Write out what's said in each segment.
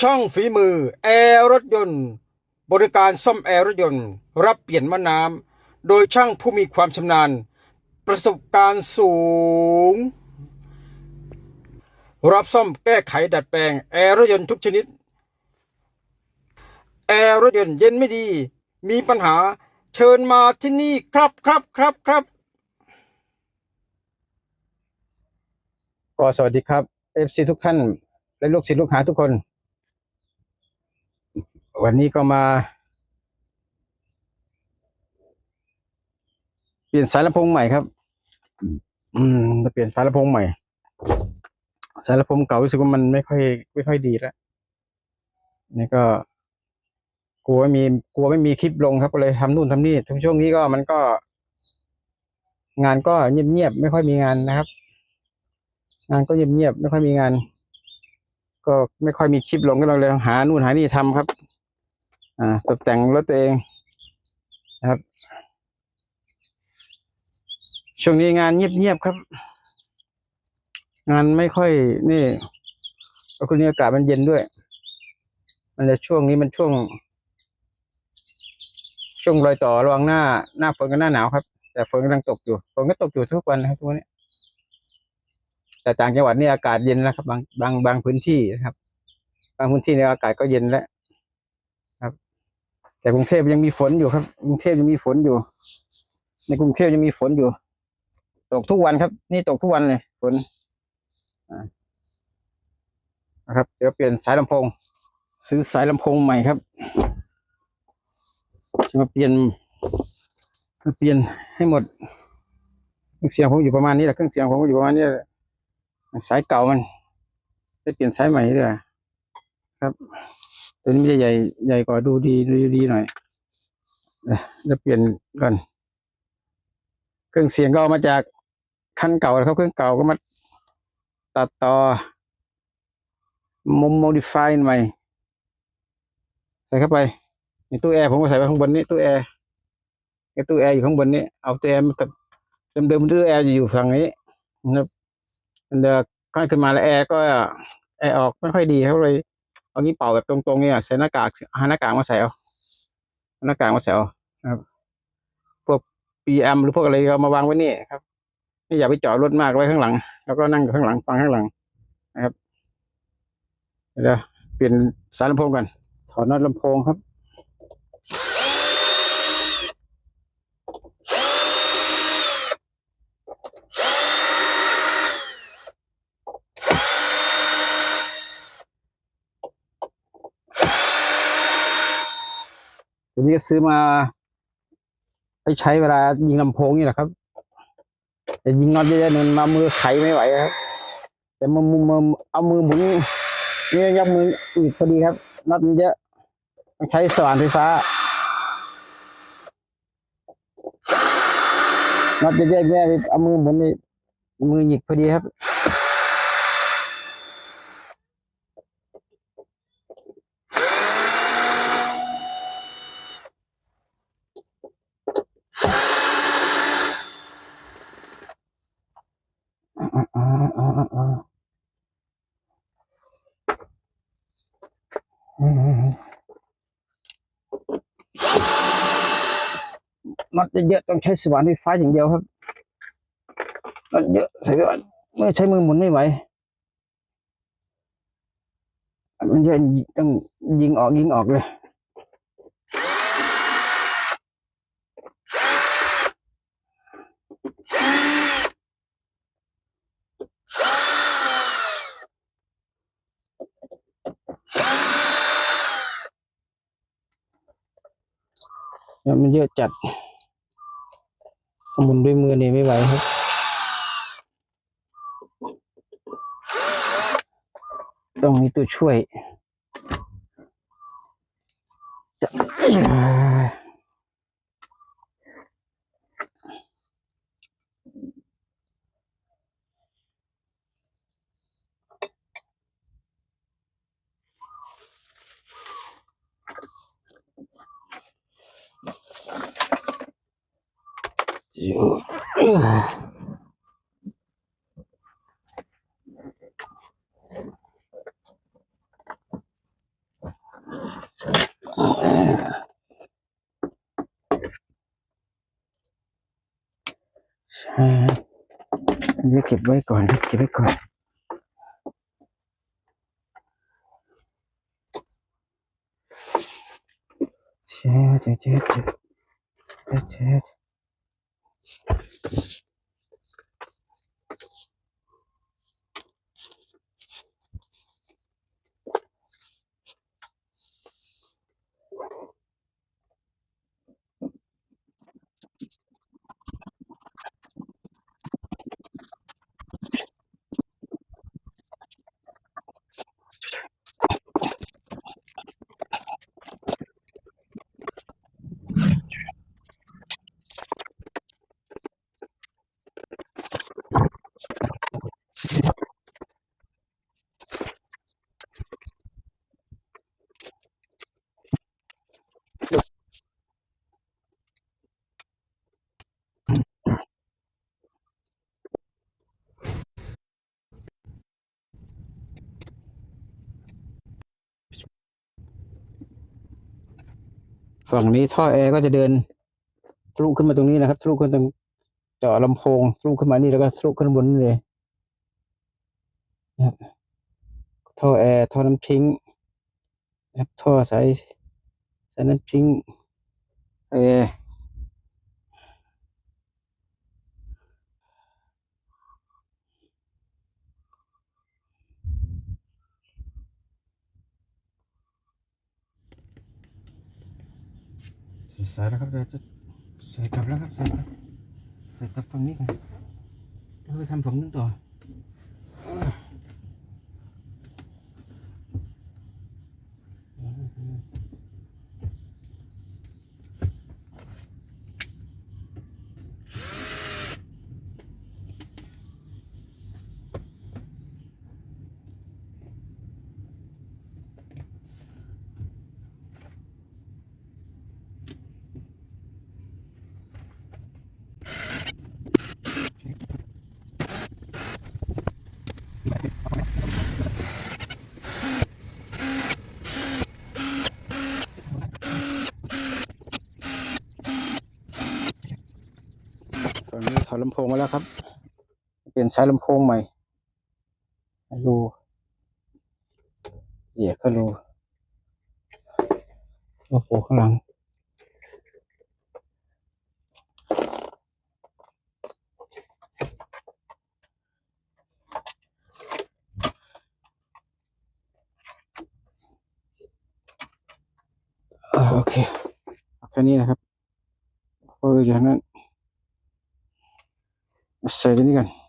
ช่างฝีมือ แอร์รถยนต์ บริการซ่อมแอร์รถยนต์ รับเปลี่ยนมะน้ำโดยช่างผู้มีความชำนาญ ประสบการณ์สูง รับซ่อมแก้ไขดัดแปลง แอร์รถยนต์ทุกชนิด แอร์รถยนต์เย็นไม่ดี มีปัญหาเชิญมาที่นี่ครับครับครับครับก็สวัสดีครับเอฟซีทุกท่านและลูกศิษย์ลูกหาทุกคน วันนี้ก็มาเปลี่ยนสายลำโพงใหม่ครับ อืมจะเปลี่ยนสายลำโพงใหม่ สายลำโพงเก่ารู้สึกว่ามันไม่ค่อย ไม่ค่อยดีแล้วนี่ก็ กลัวไม่มี กลัวไม่มีคลิปลงครับก็เลยทำนู่นทำนี่ทั้งช่วงนี้ก็มันก็ งานก็เงียบๆไม่ค่อยมีงานนะครับ งานก็เงียบๆไม่ค่อยมีงาน ก็ไม่ค่อยมีคลิปลงก็เลยหานู่นหานี่ทำครับ อ่าตกแต่งรถตัวเองนะครับ ช่วงนี้งานเงียบๆครับ งานไม่ค่อยนี่เพราะคุณนี้อากาศมันเย็นด้วย มันจะช่วงนี้มันช่วง ช่วงรอยต่อระหว่างหน้า หน้าฝนกับหน้าหนาวครับ แต่ฝนกำลังตกอยู่ฝนก็ตกอยู่ทุกวันนะครับทุกวันนี้แต่ต่างจังหวัดนี่อากาศเย็นแล้วครับ บางบางบางพื้นที่นะครับ บางพื้นที่ในอากาศก็เย็นแล้ว แต่กรุงเทพยังมีฝนอยู่ครับ กรุงเทพยังมีฝนอยู่ ในกรุงเทพยังมีฝนอยู่ ตกทุกวันครับ นี่ตกทุกวันเลยฝนนะครับ เดี๋ยวเปลี่ยนสายลำโพง ซื้อสายลำโพงใหม่ครับจะมาเปลี่ยนมาเปลี่ยนให้หมดเครื่องเสียงผมอยู่ประมาณนี้แหละเครื่องเสียงผมอยู่ประมาณนี้แหละสายเก่ามันจะเปลี่ยนสายใหม่ด้วยครับ ตัวนี้มันจะใหญ่ใหญ่กว่าดูดีดูดีหน่อยเดี๋ยวจะเปลี่ยนก่อนเครื่องเสียงก็เอามาจากคันเก่าครับ เครื่องเก่าก็มาตัดต่อมุมโมดิฟายใหม่ใส่เข้าไปในตู้แอร์ผมก็ใส่ไว้ข้างบนนี้ตู้แอร์ไอ้ตู้แอร์อยู่ข้างบนนี้เอาตู้แอร์มาตัดเดิมๆตู้แอร์อยู่ฝั่งนี้นะครับมันจะค่อยขึ้นมาแล้วแอร์ก็แอร์ออกไม่ค่อยดีเขาเลย เอางี้เป่าแบบตรงๆเนี่ยใส่หน้ากากหาหน้ากากมาใส่เอาหน้ากากมาใส่เอาครับ พวก PM หรือพวกอะไรก็มาวางไว้นี่ครับไม่อย่าไปจอดรถมากไว้ข้างหลัง แล้วก็นั่งอยู่ข้างหลังฟังข้างหลังนะครับเดี๋ยวเปลี่ยนสายลำโพงกันถอดน็อตลำโพงครับ ตัวนี้ก็ซื้อมาไปใช้เวลายิงลำโพงนี่แหละครับแต่ยิงน็อตเยอะๆมันมามือไขไม่ไหวครับ แต่มือมือเอามือหมุนนี่ยกมืออีกพอดีครับน็อตมันเยอะใช้สว่านไฟฟ้าน็อตเยอะๆเนี่ยเอามือหมุนมือหยิกพอดีครับ อ่าอ่าอ่าอ่าอืม น็อตเยอะๆต้องใช้สว่านไฟฟ้าอย่างเดียวครับน็อตเยอะใส่ก่อนเมื่อใช้มือหมุนไม่ไหวมันจะต้องยิงออกยิงออกเลย เรียอะจัดหมุนด้วยมือเนี่ยไม่ไหวครับต้องมีตัวช่วย นี้เก็บไว้ก่อนเก็บไว้ก่อนเช็ดเช็ดเช็ดเช็ด ฝั่งนี้ท่อแอร์ก็จะเดินทะลุขึ้นมาตรงนี้นะครับทะลุขึ้นตรงเจาะลำโพงทะลุขึ้นมานี่แล้วก็ทะลุขึ้นบนนี่เลยนะครับท่อแอร์ท่อน้ำทิ้งนะครับท่อสายสายน้ำทิ้งแอร์ สส่แล้วครับเราจะใส่กลับแล้วครับใส่กลับใส่กลับฝั่งนี้กันแล้วก็ทำฝั่งนึงต่อ ต อดลำโพงมาแล้วครับ เปลี่ยนสายลำโพงใหม่รูเหยียกก็รูโอ้โหข้างหลังอ่าโอเคแค่นี้นะครับเพราะจากนั้น ใส่ตัว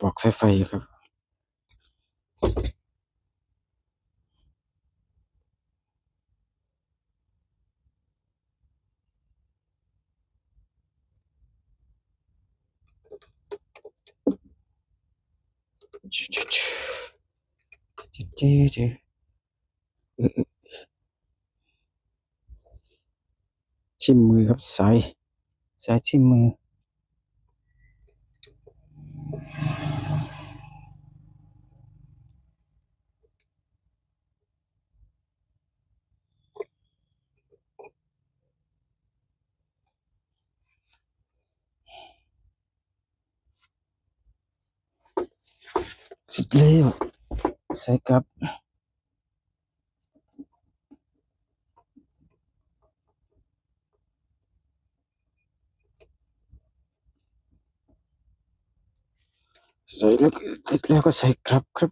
ปลอกสายไฟครับ ชิมมือครับสายสายชิมมือ สุดเลยว่ะใส่กลับใส่แล้วก็ติดแล้วก็ใส่ครับครับ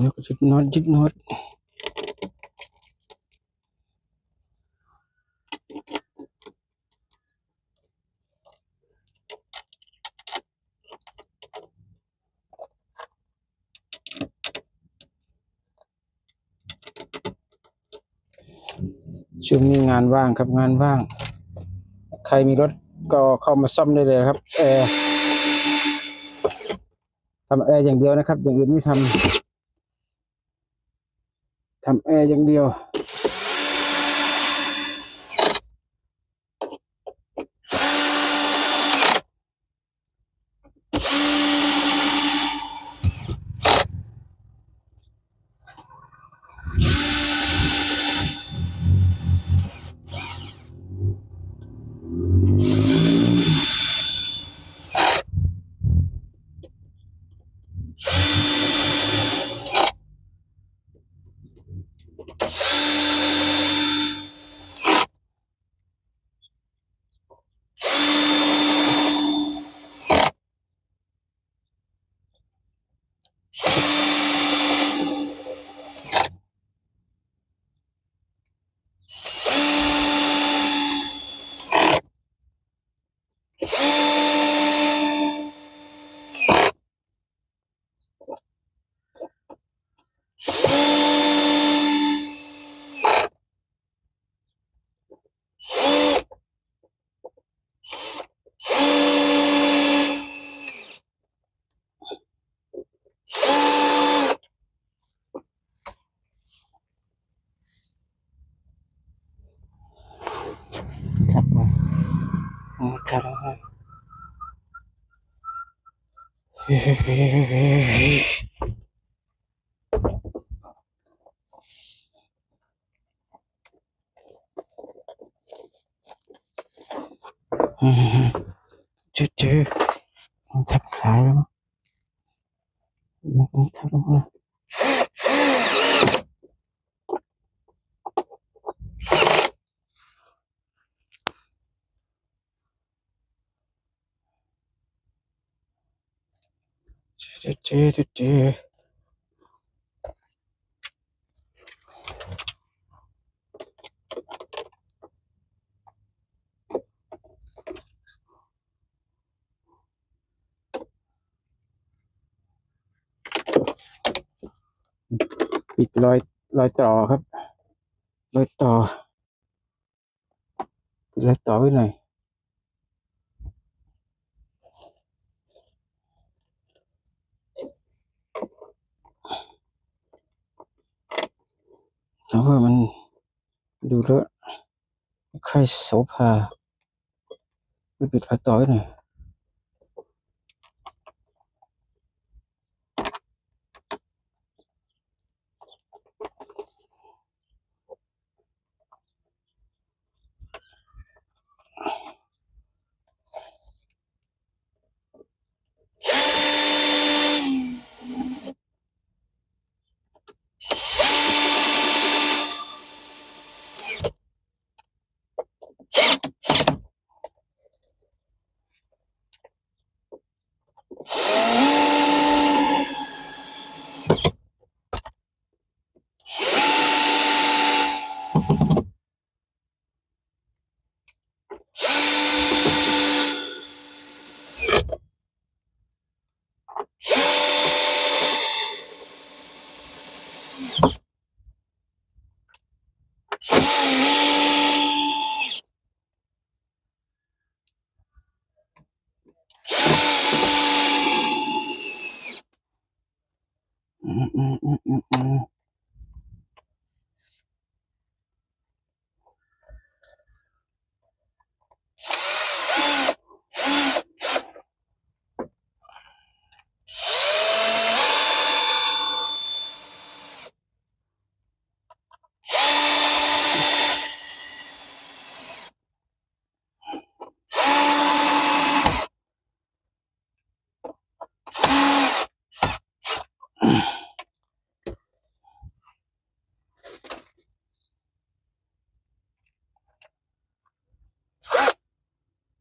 แล้วก็ยึดน็อตยึดน็อตช่วงนี้งานว่างครับงานว่าง ใครมีรถก็เข้ามาซ่อมได้เลยครับแอร์ทำแอร์อย่างเดียวนะครับ อย่างอื่นไม่ทำ ทำแอร์อย่างเดียว อ๋อครับเฮ้ยเฮ้ยเฮ้ยเฮ้ยเฮ้ยอืมเจ๊เจ๊ต้องทับสายแล้วมั้งต้องทับแล้ว เจ๊เจ๊เจ๊เจปิดรอยรอยต่อครับ รอยต่อปิดรอยต่อไว้หน่อย เพราะว่ามันดูแล้วไม่ค่อยโสภาไปปิดรอยต่อหน่อย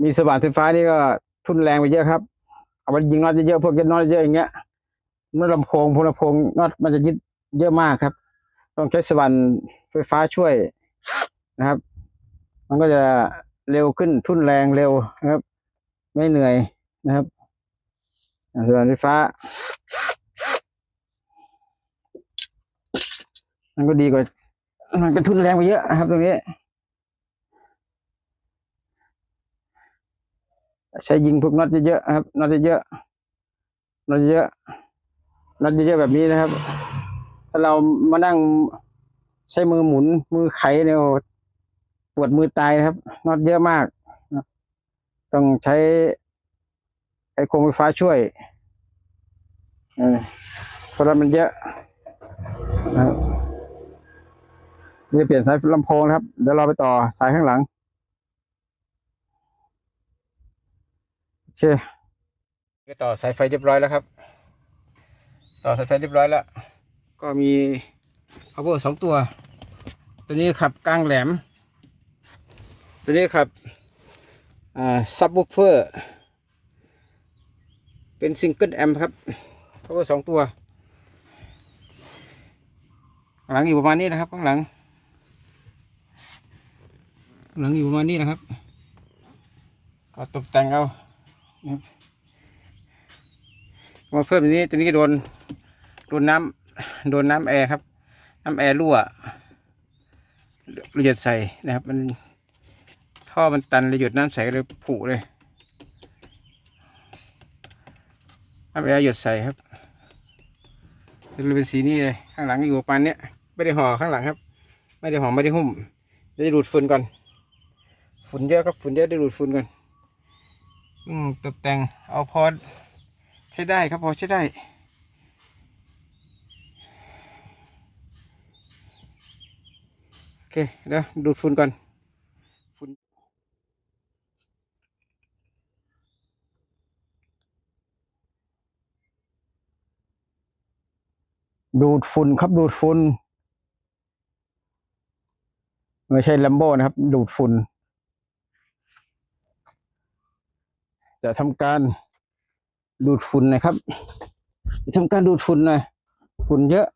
มีสว่านไฟฟ้านี่ก็ทุนแรงไปเยอะครับ เอาไปยิงน็อตเยอะๆพวกย็นน็อตเยอะอย่างเงี้ย เมื่อลำโพงพวกลำโพงน็อตมันจะยึดเยอะมากครับ ต้องใช้สว่านไฟฟ้าช่วยนะครับ มันก็จะเร็วขึ้นทุ่นแรงเร็วนะครับ ไม่เหนื่อยนะครับสว่านไฟฟ้า มันก็ดีกว่า มันก็ทุนแรงไปเยอะครับตรงนี้ ใช้ยิงพวกน็อตเยอะๆครับน็อตเยอะๆน็อตเยอะน็อตเยอะๆแบบนี้นะครับ ถ้าเรามานั่งใช้มือหมุนมือไขเนี่ยปวดมือตายนะครับน็อตเยอะมาก ต้องใช้ไอ้โครงไฟฟ้าช่วยเพราะว่ามันเยอะนะครับนี่เปลี่ยนสายลำโพงนะครับ เดี๋ยวเราไปต่อสายข้างหลัง โอ เคก็ต่อสายไฟเรียบร้อยแล้วครับ ต่อสายไฟเรียบร้อยแล้ว ก็มี power สองตัว ตัวนี้ขับกลางแหลม ตัวนี้ขับอ่า subwoofer เป็นซิงเกิลแอมครับ power สองตัวหลังอยู่ประมาณนี้นะครับข้างหลัง หลังอยู่ประมาณนี้นะครับ ก็ตกแต่งเอา นะครับมาเพิ่มตัวนี้ตัวนี้โดนโดนน้ำโดนน้ำแอร์ครับ น้ำแอร์รั่วเราหยดใส่นะครับ มันท่อมันตันเลยหยดน้ำใส่เลยผุเลยน้ำแอร์หยดใส่ครับเลยเป็นสีนี้เลยข้างหลังอยู่ประมาณเนี้ยไม่ได้ห่อข้างหลังครับ ไม่ได้ห่อไม่ได้หุ้มได้ดูดฝุ่นก่อนฝุ่นเยอะครับฝุ่นเยอะได้ดูดฝุ่นก่อน อืมตกแต่งเอาพอใช้ได้ครับพอใช้ได้ โอเค เดี๋ยวดูดฝุ่นก่อนฝุ่นดูดฝุ่นครับดูดฝุ่นไม่ใช่ลัมโบนะครับ ดูดฝุ่น จะทำการดูดฝุ่นนะครับ จะทำการดูดฝุ่นหน่อยฝุ่นเยอะ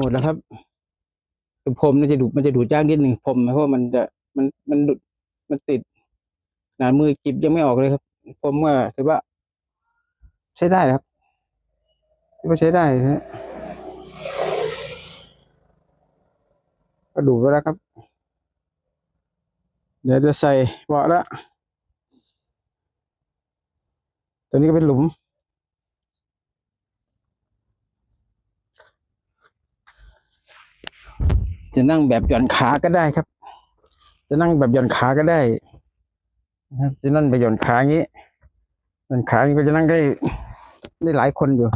หมดแล้วครับผมมันจะดูดมันจะดูดยากนิดหนึ่งผมเพราะมันจะมันมันดูดมันติดหนามือจิบยังไม่ออกเลยครับ ผมว่าถือว่า ใช้ได้ครับถือว่าใช้ได้นะก็ดูดไปแล้วครับ เดี๋ยวจะใส่เบาะละตัวนี้ก็เป็นหลุม จะนั่งแบบหย่อนขาก็ได้ครับ จะนั่งแบบหย่อนขาก็ได้นะครับจะนั่งแบบหย่อนขาอย่างนี้หย่อนขาอย่างนี้ก็จะนั่งได้ได้หลายคนอยู่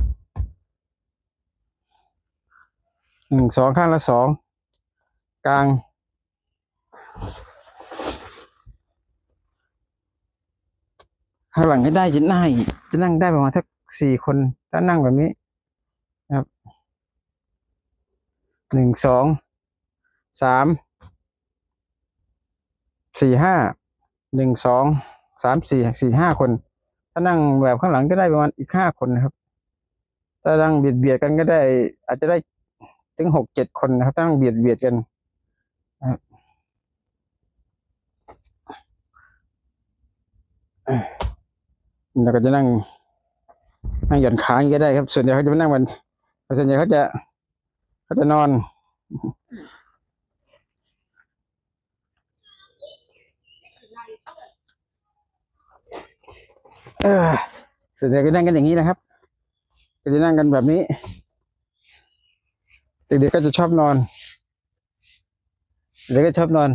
หนึ่งสองข้างละสองกลางข้างหลังให้ได้จะนั่งจะนั่งได้ประมาณสักสี่คนถ้านั่งแบบนี้ครับหนึ่งสอง สามสี่ห้าหนึ่งสองสามสี่สี่ห้าคน ถ้านั่งแบบข้างหลังก็ได้ประมาณอีกห้าคนนะครับ ถ้านั่งเบียดเบียดกันก็ได้ อาจจะได้ถึงหกเจ็ดคนนะครับนั่งเบียดเบียดกันนะครับแล้วก็จะนั่งนั่งหย่อนขาอย่างนี้ก็ได้ครับ ส่วนใหญ่เขาจะไม่นั่งมันส่วนใหญ่เขาจะเขาจะนอน ส่วนใหญ่ก็นั่งกันอย่างนี้นะครับ ก็จะนั่งกันแบบนี้ เด็กๆก็จะชอบนอน เด็กก็ชอบนอน